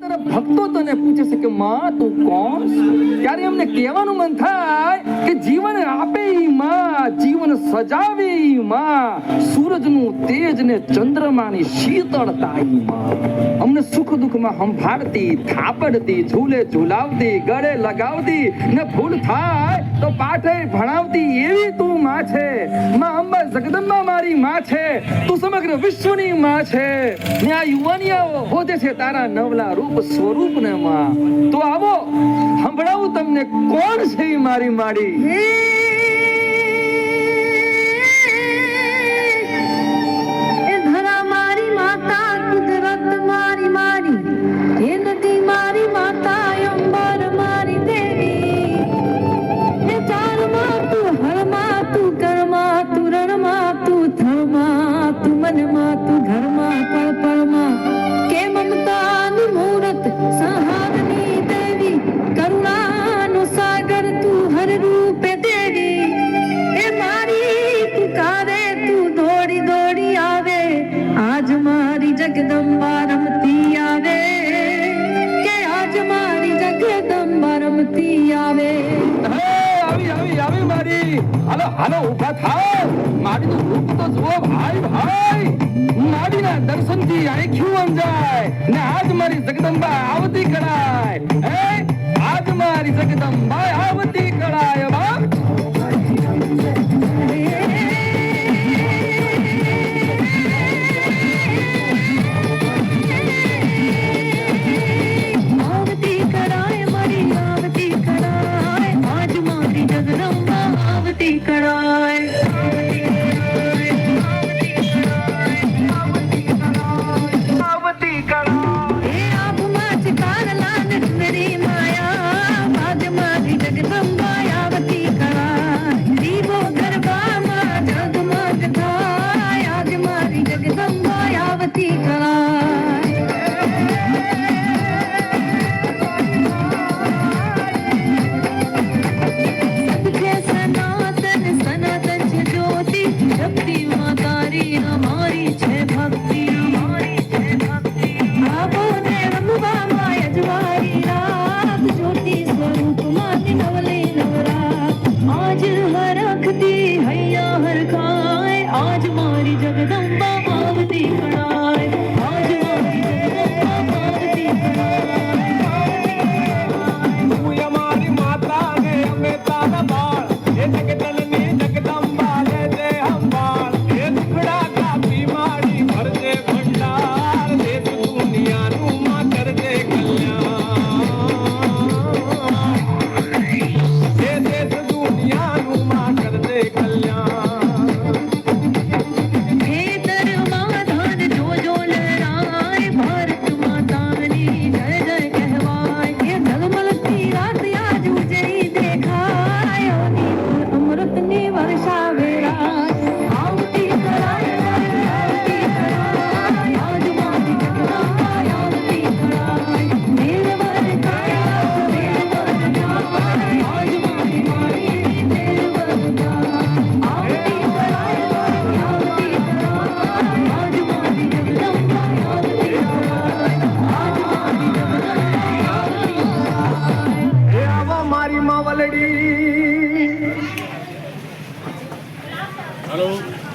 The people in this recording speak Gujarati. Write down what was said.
ભક્તો તને પૂછે છે કે, માં, તું કોણ? ત્યારે એમને કહેવાનું મન થાય કે, જીવન આપે માં, જીવન સજાવે માં. સૂરજનું તેજ ને ચંદ્રમાની શીતળતા માં. અમને સુખ દુઃખમાં સંભાળતી, થાપડતી, ઝૂલે ઝુલાવતી, ગળે લગાવતી, ને ભૂલ થાય મારી માં છે, તું સમગ્ર વિશ્વની માં છે. આ યુવાનિયાઓ હોદે છે તારા નવલા રૂપ સ્વરૂપ ને માં. તો આવો, સંભળાવું તમને કોણ છે મારી માડી? આવી આવી મારી. હાલો હાલો ઊભા થાવ મારીનું રૂપ તો જુઓ ભાઈ ભાઈ. મારીના દર્શનથી આંખ્યું અંજાય. ને આજ મારી જગદંબા આવતી કળાય Alô?